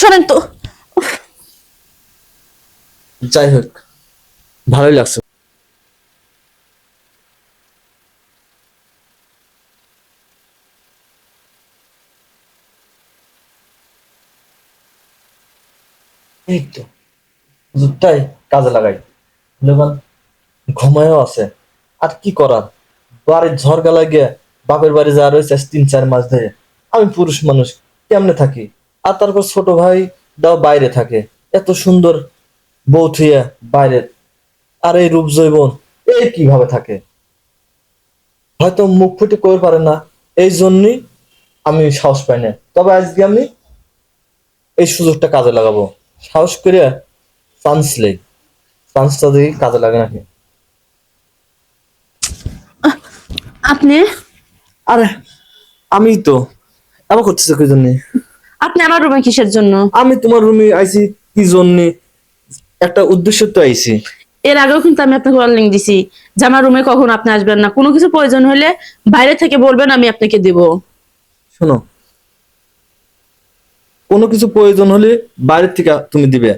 শোনেন তো। যাই হোক, ভালোই লাগছে। এই কাজে লাগাই। লোকান ঘুমায়ও আছে। আর কি করার? বাড়ির ঝড় ঝড়গা লাগিয়ে বাপের বাড়ি যা রয়েছে তিন চার মাস ধরে। আমি পুরুষ মানুষ, কেমনে থাকি? আর তারপর ছোট ভাই দাও বাইরে থাকে। এত সুন্দর বউ থুইয়া বাইরে। আর এই রূপ জৈবন এই কীভাবে থাকে? হয়তো মুখ ফুটে কই পারে না এই জন্যই আমি সাহস পাই না তবে আজকে আমি এই সুযোগটা কাজে লাগাবো। সাহস করে চান্স লেই। চান্সটা দেখি কাজে লাগে নাকি? আপনি? আরে আমি তো এবার করতেছে কি জন্য? আপনি আমার রুমে কিসের জন্য? আমি তোমার রুমে আইছি কি জন্য? একটা উদ্দেশ্য তো আইছি। এর আগেও কিন্তু আমি আপনাকে ওয়ার্নিং দিছি যে আমার রুমে কখন আপনি আসবেন না। কোনো কিছু প্রয়োজন হলে বাইরে থেকে বলবেন আমি আপনাকে দেব। শোনো কোনো কিছু প্রয়োজন হলে বাইরের থেকে তুমি দিবে।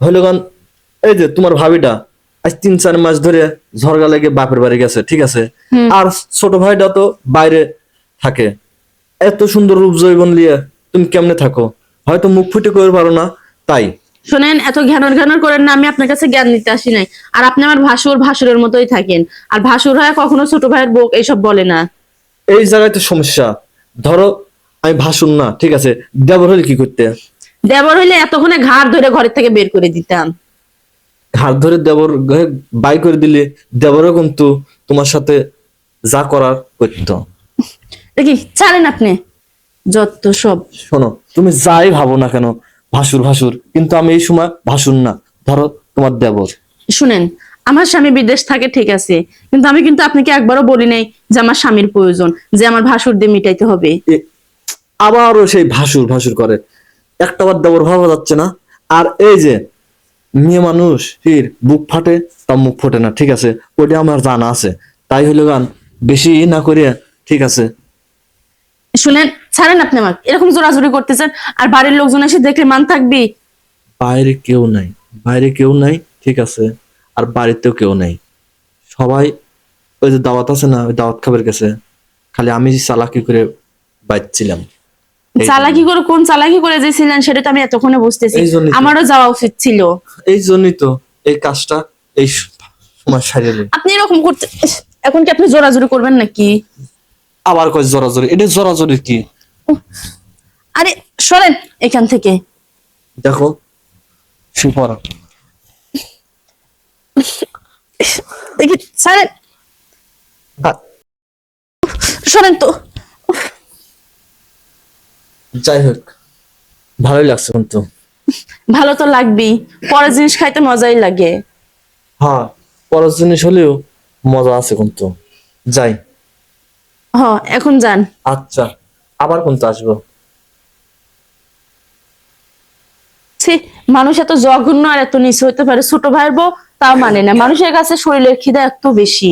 হইল গান এই যে তোমার ভাবিটা আজ তিন চার মাস ধরে ঝরগা লেগে বাপের বাড়ি গেছে ঠিক আছে? আর ছোট ভাইটা তো বাইরে থাকে। এত সুন্দর রূপ জৈবন নিয়ে তুমি কেমনে থাকো? হয়তো মুখ ফুটে করে পারো না তাই। শোনেন এত ঘ্যানর ঘ্যানর করেন না আমি আপনার কাছে জ্ঞান নিতে আসি নাই। আর আপনি আমার ভাসুর ভাসুরের মতোই থাকেন। আর ভাসুর হয় কখনো ছোট ভাইয়ের বউ এইসব বলে না। এই জায়গায় তো সমস্যা। ধরো আমি ভাসুন না ঠিক আছে? দেবর হলে কি করতে? দেবর হইলে এতক্ষণে ঘাড় ধরে ঘরের থেকে বের করে দিতাম। ঘাড় ধরে দেবর ঘরে বাই করে দিলে দেবরও কিন্তু তোমার সাথে যা করার করতো। দেখি ছাড়েন আপনি। যত সব। শোনো তুমি যাই ভাবো না কেন ভাসুর ভাসুর কিন্তু আমি এই সময় ভাসুর না ধরো তোমার দেবর। শুনেন আমার স্বামী বিদেশ থাকে ঠিক আছে কিন্তু আমি কিন্তু আপনাকে একবারও বলি নাই যে আমার স্বামীর প্রয়োজন যে আমার ভাসুর দিয়ে মিটাইতে হবে। আবারও সেই ভাসুর ভাসুর করে। একটা বার দেবর ভাবা যাচ্ছে না আর এই যে মেয়ে মানুষ ফির বুক ফাটে তা মুখ ফোটে না ঠিক আছে ওইটা আমার জানা আছে। তাই হইল গান বেশি না করিয়া ঠিক আছে শুনেন ছাড়েন আপনি আমাকে। এরকম জোরাজুরি করতেছেন আর বাড়ির লোকজন এসে দেখলে মান থাকবি বাইরে কেউ নাই। বাইরে কেউ নাই ঠিক আছে। আর বাড়িতেও কেউ নাই। সবাই ওই যে দাওয়াত আছে না ওই দাওয়াত খাবার গেছে খালি আমি চালাকি করে বাঁচছিলাম চালাকি করে কোন চালাকি করে যেছিলেন সেটা তো আমি এতক্ষণে বুঝতেছি। আমারও যাওয়া উচিত ছিল। এই জন্যই তো এই কাজটা এই সময় সারিয়ে। আপনি এরকম করতে এখন কি আপনি জোরাজুরি করবেন নাকি? আবার কয় জরাজরি? এটা জরাজরি কি? আরে সরেন এখান থেকে। দেখো সুপর দেখি ছাড়েন। সরেন তো। যাই হোক ভালোই লাগছে কিন্তু। ভালো তো লাগবেই। পরের জিনিস খাইতে মজাই লাগে। হ্যাঁ পরের জিনিস হলেও মজা আছে কিন্তু। যাই। হ এখন যান। আচ্ছা আবার কিন্তু আসব? ছি মানুষ এত জঘন্য আর এত নিচু হতে পারে ছোট ভাইয়ের বউ তাও মানে না। মানুষের কাছে শরীরের খিদা এত বেশি।